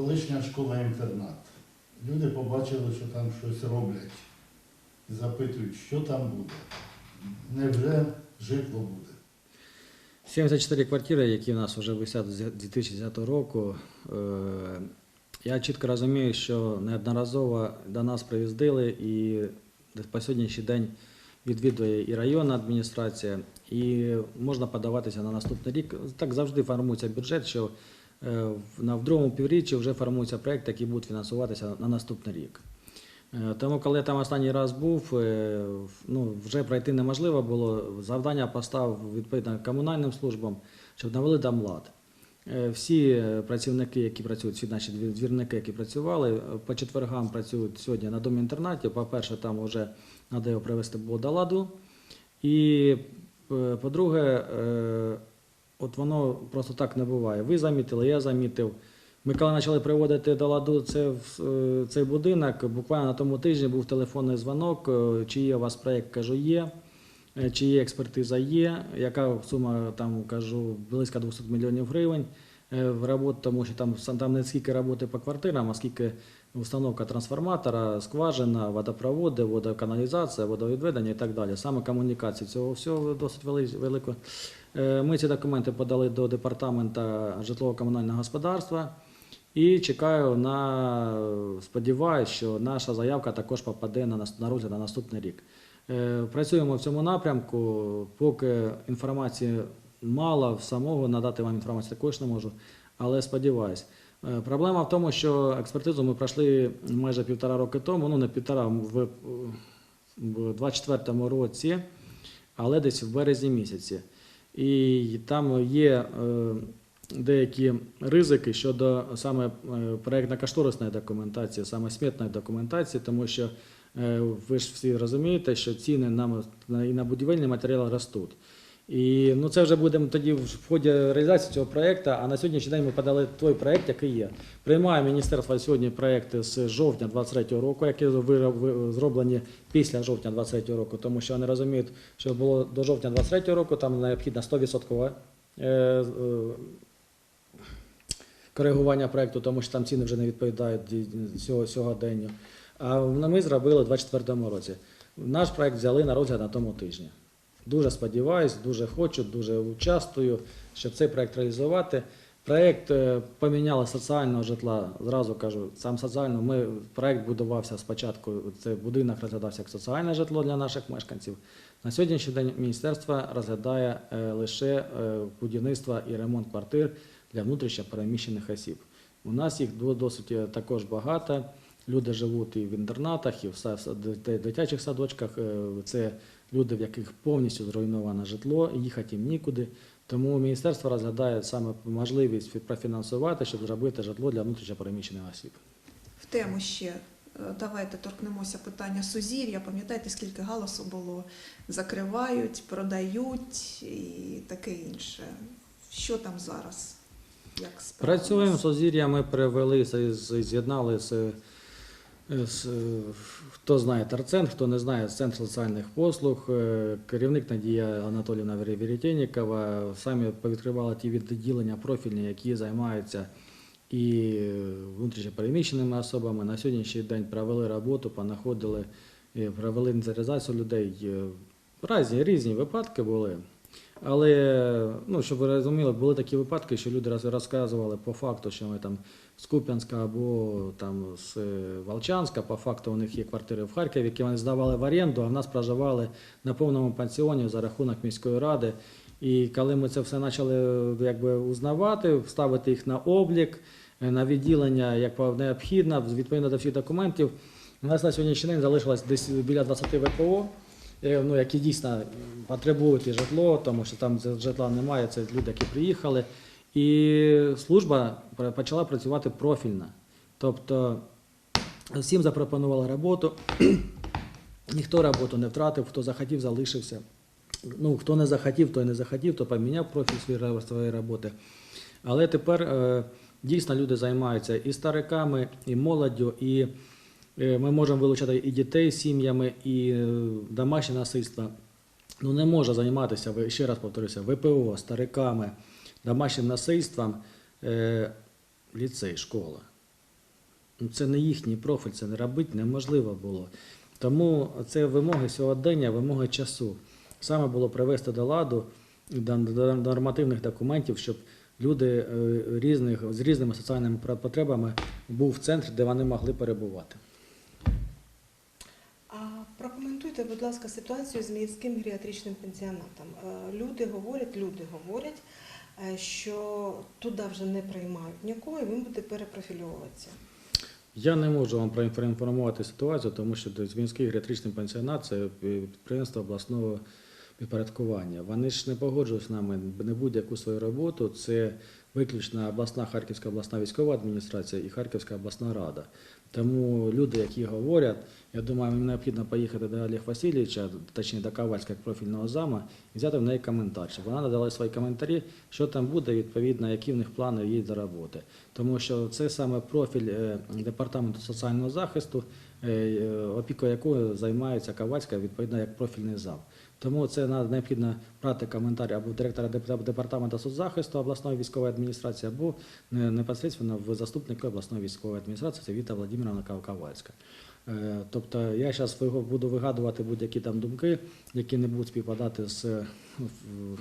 колишня школа-інтернат. Люди побачили, що там щось роблять. Запитують, що там буде. Невже житло буде? 74 квартири, які в нас вже висять з 2010 року. Е, Я чітко розумію, що неодноразово до нас приїздили і по сьогоднішній день відвідує і районна адміністрація, і можна подаватися на наступний рік. Так завжди формується бюджет, що на в другому півріччі вже формується проєкт, який буде фінансуватися на наступний рік. Е, Тому, коли я там останній раз був, е, ну, вже пройти неможливо було. Завдання поставив відповідно комунальним службам, щоб навели там лад. Е, Всі е, працівники, які працюють, всі наші двірники, які працювали, е, по четвергам працюють сьогодні на домі інтернаті. По-перше, там вже треба його привести до ладу. І е, по-друге, е, от воно просто так не буває. Ви замітили, я замітив. Ми коли почали приводити до ладу це, е, цей будинок, буквально на тому тижні був телефонний дзвонок, е, чи є у вас проєкт, кажу, є, Е, чи є експертиза є, яка сума там кажу близько 200 мільйонів гривень в роботу, тому що там, там не скільки роботи по квартирам, а скільки установка трансформатора, скважина, водопроводи, водоканалізація, водовідведення і так далі. Саме комунікації цього всього досить вели- велико. Е, Ми ці документи подали до департаменту житлово-комунального господарства. І чекаю на сподіваюся, що наша заявка також попаде на розгляд на наступний рік. Е, Працюємо в цьому напрямку, поки інформації мало самого надати вам інформацію також не можу, але сподіваюсь. Е, Проблема в тому, що експертизу ми пройшли майже півтора роки тому, ну не півтора, в, в 24-му році, але десь в березні місяці. І там є е, деякі ризики щодо саме е, проєктно-кошторисної документації, саме смітної документації, тому що е, ви ж всі розумієте, що ціни на, і на будівельні матеріали ростуть. І ну, це вже будемо тоді в ході реалізації цього проєкту, а на сьогоднішній день ми подали той проєкт, який є. Приймає міністерство сьогодні проєкти з жовтня 23 року, які зроблені після жовтня 23 року, тому що вони розуміють, що було до жовтня 23 року, там необхідна 100% е, е, коригування проєкту, тому що там ціни вже не відповідають цього сьогоденню. А ми зробили у 2024 році. Наш проєкт взяли на розгляд на тому тижні. Дуже сподіваюся, дуже хочу, дуже участвую, щоб цей проєкт реалізувати. Проєкт е, поміняли соціального житла. Зразу кажу, сам соціально. Ми проєкт будувався спочатку. Це будинок розглядався як соціальне житло для наших мешканців. На сьогоднішній день міністерство розглядає е, лише е, будівництво і ремонт квартир для внутрішньо переміщених осіб. У нас їх досить також багато. Люди живуть і в інтернатах, і в дитячих садочках. Е, Це люди, в яких повністю зруйноване житло, і їхати їм нікуди. Тому міністерство розглядає саме можливість профінансувати, щоб зробити житло для внутрішньо переміщених осіб. В тему ще е, давайте торкнемося питання сузір'я. Пам'ятаєте, скільки галасу було? Закривають, продають і таке інше. Що там зараз? Як? Працюємо з Озір'я, ми з- з'єднали з, хто знає Терцентр, хто не знає Центр соціальних послуг, е, керівник Надія Анатоліївна Веретєнікова, самі повідкривали ті відділення профільні, які займаються і внутрішньо переміщеними особами. На сьогоднішній день провели роботу, понаходили, е, провели інвентаризацію людей. Е, Різні, різні випадки були. Але, ну, щоб ви розуміли, були такі випадки, що люди розказували по факту, що ми там з Куп'янська або там з е, Волчанська, по факту у них є квартири в Харкові, які вони здавали в оренду, а в нас проживали на повному пансіоні за рахунок міської ради. І коли ми це все почали е, якби, узнавати, ставити їх на облік, е, на відділення, як необхідно, відповідно до всіх документів, у нас на сьогоднішній день залишилось десь біля 20 ВПО, ну, які дійсно потребують і житло, тому що там житла немає, це люди, які приїхали. І служба почала працювати профільно. Тобто всім запропонували роботу, ніхто роботу не втратив, хто захотів, залишився. Ну, хто не захотів, той не захотів, то поміняв профіль своєї, роботи. Але тепер е, дійсно люди займаються і стариками, і молоддю, і е, ми можемо вилучати і дітей з сім'ями, і е, домашнє насильство. Ну не може займатися, ще раз повторюся, ВПО, стариками, домашнім насильством, е, ліцей, школа. Ну, Це не їхній профіль, це не робити неможливо було. Тому це вимоги сьогодення, вимоги часу. Саме було привести до ладу до, нормативних документів, щоб люди е, різних, з різними соціальними потребами був в центрі, де вони могли перебувати. Прокоментуйте, будь ласка, ситуацію з міським геріатричним пенсіонатом. Е, Люди говорять, люди говорять, е, що туди вже не приймають нікого, і він буде перепрофільовуватися. Я не можу вам проін- проінформувати ситуацію, тому що Звінський геріатричний пенсіонат це підприємство обласного підпорядкування. Вони ж не погоджують з нами не будь-яку свою роботу. Це виключно обласна Харківська обласна військова адміністрація і Харківська обласна рада. Тому люди, які говорять, я думаю, їм необхідно поїхати до Олег Васильовича, точніше до Ковальська як профільного зама, і взяти в неї коментар, щоб вона надала свої коментарі, що там буде, відповідно, які в них плани є до роботи. Тому що це саме профіль е, департаменту соціального захисту, е, е, опікою якого займається Ковальська, відповідно, як профільний зам. Тому це необхідно брати коментар або директора деп- департаменту соцзахисту обласної військової адміністрації, або не- непосредственно в заступника обласної військової адміністрації це Віта Владимировна Кав- Ковальська. Е, Тобто я зараз буду вигадувати будь-які там думки, які не будуть співпадати з в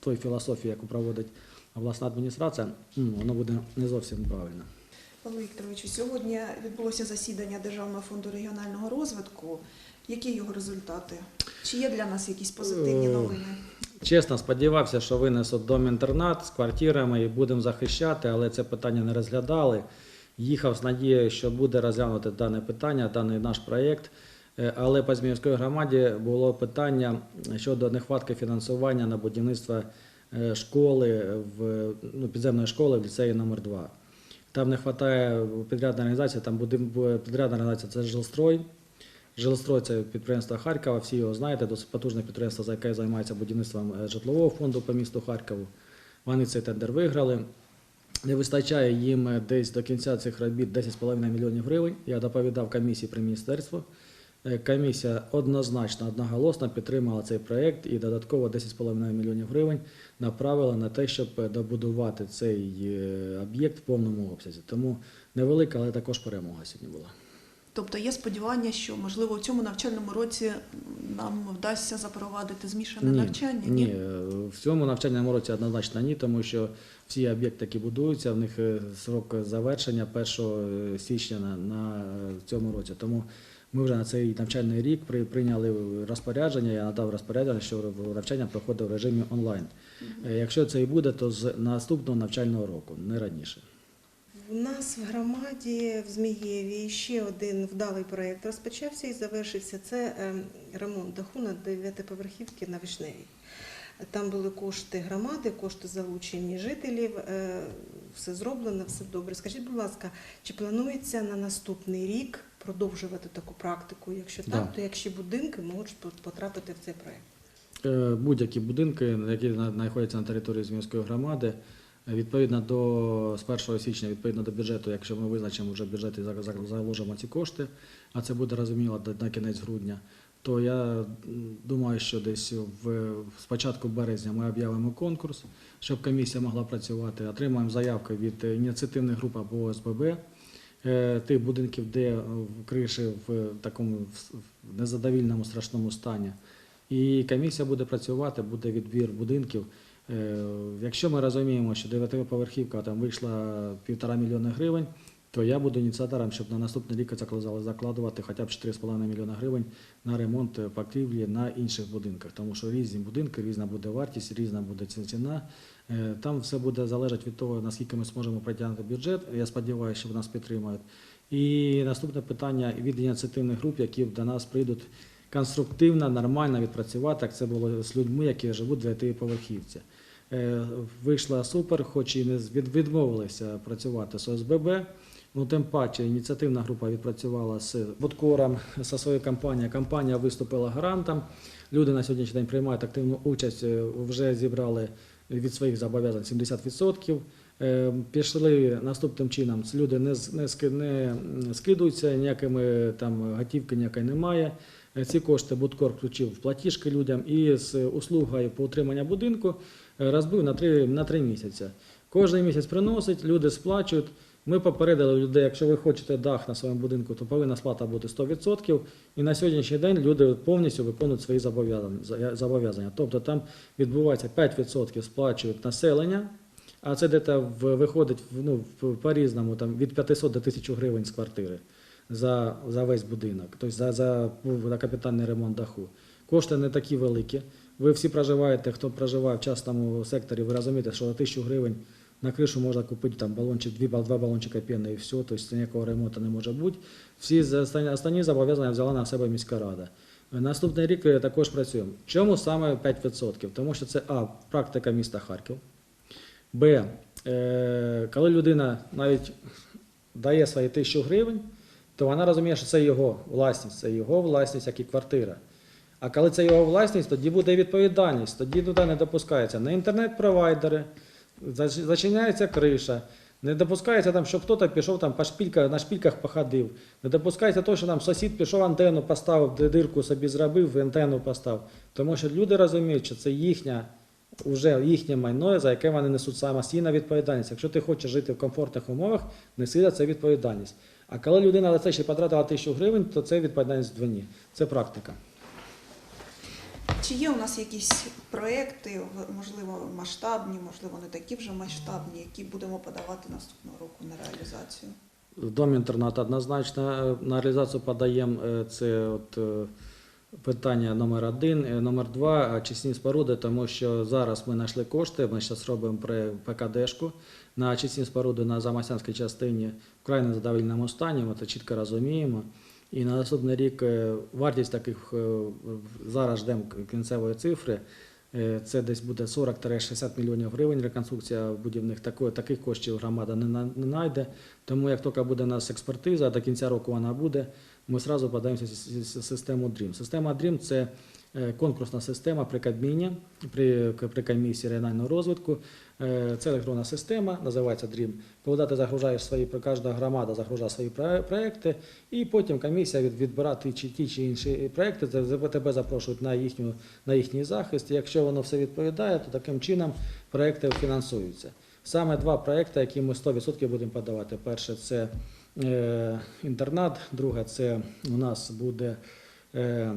тою філософією, яку проводить обласна адміністрація, воно буде не зовсім правильно. Павло Вікторовичу, сьогодні відбулося засідання Державного фонду регіонального розвитку. Які його результати? Чи є для нас якісь позитивні Е, новини? Чесно, сподівався, що винесуть дом-інтернат з квартирами і будемо захищати, але це питання не розглядали. Їхав з надією, що буде розглянути дане питання, даний наш проєкт. Е, Але по Зміївській громаді було питання щодо нехватки фінансування на будівництво е, школи в ну, підземної школи в ліцеї номер 2 Там не вистачає підрядної організації, там будин- бу- підрядна організація це жилстрой. Жилстрой це підприємство Харкова, всі його знаєте, досить потужне підприємство, за яке займається будівництвом е, житлового фонду по місту Харкову. Вони цей тендер виграли. Не вистачає їм е, десь до кінця цих робіт 10,5 мільйонів гривень. Я доповідав комісії при міністерстві. Е, Комісія однозначно, одноголосно підтримала цей проєкт і додатково 10,5 мільйонів гривень направила на те, щоб добудувати цей об'єкт в повному обсязі. Тому невелика, але також перемога сьогодні була. Тобто є сподівання, що можливо у цьому навчальному році нам вдасться запровадити змішане навчання? Ні, е, в цьому навчальному році однозначно ні, тому що всі об'єкти, які будуються, в них е, срок завершення 1 січня на, на е, цьому році. Тому ми вже на цей навчальний рік при, прийняли розпорядження, я надав розпорядження, що навчання проходить в режимі онлайн. Е, Якщо це і буде, то з наступного навчального року, не раніше. У нас в громаді в Змієві ще один вдалий проєкт розпочався і завершився. Це ем, ремонт даху на дев'ятиповерхівки на Вишневій. Там були кошти громади, кошти залучені жителів. е, Все зроблено, все добре. Скажіть, будь ласка, чи планується на наступний рік продовжувати таку практику? Якщо Да. то якщо будинки можуть потрапити в цей проєкт? Е, будь-які будинки, які знаходяться на території Зміївської громади, відповідно до з 1 січня, відповідно до бюджету, якщо ми визначимо вже за- за- заложимо ці кошти, а це буде розуміло на кінець грудня, то я думаю, що десь в з початку березня ми об'явимо конкурс, щоб комісія могла працювати. Отримаємо заявки від ініціативних груп або ОСББ. е, Тих будинків, де е, криші в такому незадовільному страшному стані. І комісія буде працювати, буде відбір будинків. Е, Якщо ми розуміємо, що дев'ятиповерхівка там вийшла півтора мільйона гривень, то я буду ініціатором, щоб на наступний рік закладувати хоча б 4,5 мільйона гривень на ремонт покрівлі на інших будинках. Тому що різні будинки, різна буде вартість, різна буде ціна. Е, Там все буде залежати від того, наскільки ми зможемо притягнути бюджет. Я сподіваюся, що нас підтримають. І наступне питання від ініціативних груп, які до нас прийдуть конструктивно, нормально відпрацювати, як це було з людьми, які живуть в дев'ятиповерхівці. Е, Вийшла супер, хоч і не відмовилися працювати з ОСББ. Ну, тим паче, ініціативна група відпрацювала з Будкором, зі своєю компанією. Компанія виступила гарантом. Люди на сьогоднішній день приймають активну участь, е, вже зібрали від своїх зобов'язань 70%. Е, Пішли наступним чином. Люди не, не, ски- не скидуються, ніякими там готівки ніякої немає. Е, Ці кошти Будкор включив в платіжки людям і з услугою по утриманню будинку е, розбив на три, на три місяці. Кожен місяць приносить, люди сплачують. Ми попередили людей, якщо ви хочете дах на своєму будинку, то повинна сплата бути 100%. І на сьогоднішній день люди повністю виконують свої зобов'язання. Тобто там відбувається 5% сплачують населення, а це десь виходить ну, по-різному, від 500 до 1000 гривень з квартири за, за весь будинок, тобто за, за, за капітальний ремонт даху. Кошти не такі великі. Ви всі проживаєте, хто проживає в частному секторі, ви розумієте, що за 1000 гривень на кришу можна купити там балончик, дві, два балончика піни і все, тобто ніякого ремонту не може бути. Всі останні, останні зобов'язання взяла на себе міська рада. Наступний рік е, також працюємо. Чому саме 5%? Тому що це А, практика міста Харків. Б. Е, коли людина навіть дає свої тисячу гривень, то вона розуміє, що це його власність, це його власність, як і квартира. А коли це його власність, тоді буде відповідальність, тоді туди не допускається не інтернет-провайдери, зачиняється криша, не допускається там, щоб хтось пішов там по шпільках, на шпільках походив. Не допускається того, що там сусід пішов антенну поставив, дирку собі зробив, антенну поставив. Тому що люди розуміють, що це їхня, вже їхнє майно, за яке вони несуть самостійна відповідальність. Якщо ти хочеш жити в комфортних умовах, неси за це відповідальність. А коли людина за це ще потратила тисячу гривень, то це відповідальність вдвоє. Це практика. Чи є у нас якісь проекти, можливо, масштабні, можливо, не такі вже масштабні, які будемо подавати наступного року на реалізацію? В дом інтернат однозначно е, на реалізацію подаємо е, це от е, питання номер один. Е, Номер два очисні споруди, тому що зараз ми знайшли кошти. Ми зараз робимо при ПКДшку на очисні споруди на Замасянській частині вкрай незадовільному стані. Ми це чітко розуміємо. І на наступний рік е, вартість таких е, зараз ждемо кінцевої цифри. Е, Це десь буде 40-60 мільйонів гривень реконструкція будівних. Таких коштів громада не знайде. Тому як тільки буде у нас експертиза, до кінця року вона буде, ми одразу подаємося в систему DREAM. Система DREAM – це е, конкурсна система при Кабміні, при, при комісії регіонального розвитку. Е, Це електронна система, називається DREAM. Коли ти загружаєш свої, кожна громада загружає свої проекти, і потім комісія відбирає ті ті чи інші проекти, те- те- тебе запрошують на, їхню, на їхній захист. І Якщо воно все відповідає, то таким чином проекти фінансуються. Саме два проекти, які ми 100% будемо подавати. Перше це інтернат, друге це у нас буде е,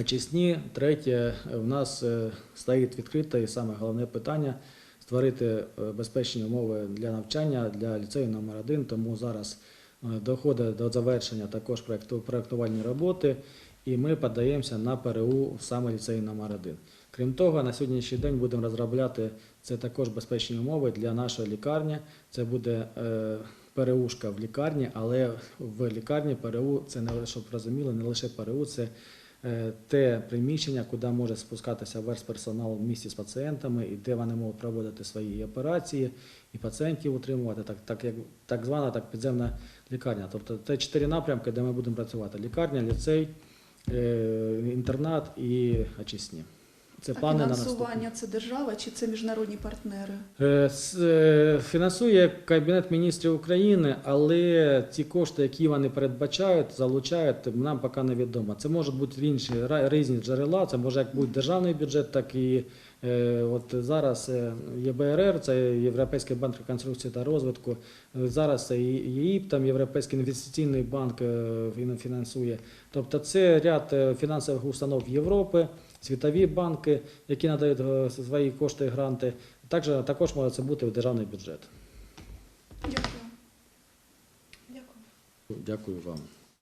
очисні, третє у нас е, стоїть відкрите і саме головне питання створити е, безпечні умови для навчання для ліцею номер 1 Тому зараз е, доходить до завершення також проекту, проектувальні роботи, і ми подаємося на ПРУ саме ліцею номер 1 Крім того, на сьогоднішній день будемо розробляти це також безпечні умови для нашої лікарні. Це буде ПРУшка в лікарні, але в лікарні ПРУ це не щоб розуміли, не лише ПРУ, це е, те приміщення, куди може спускатися весь персонал в місті з пацієнтами, і де вони можуть проводити свої операції і пацієнтів утримувати, так, так, як, так звана так, підземна лікарня. Тобто це чотири напрямки, де ми будемо працювати: лікарня, ліцей, е, інтернат і очисні. Це а плани на фінансування це держава чи це міжнародні партнери? Е, е, Фінансує Кабінет міністрів України, але ці кошти, які вони передбачають, залучають, нам поки невідомо. Це можуть бути інші різні джерела. Це може як бути державний бюджет, так і е, от зараз ЄБРР, це Європейський банк реконструкції та розвитку. Зараз це ЄІП, там Європейський інвестиційний банк фінансує. Тобто це ряд фінансових установ Європи, світові банки, які надають е, свої кошти і гранти. Також, також може це бути в державний бюджет. Дякую. Дякую. Дякую вам.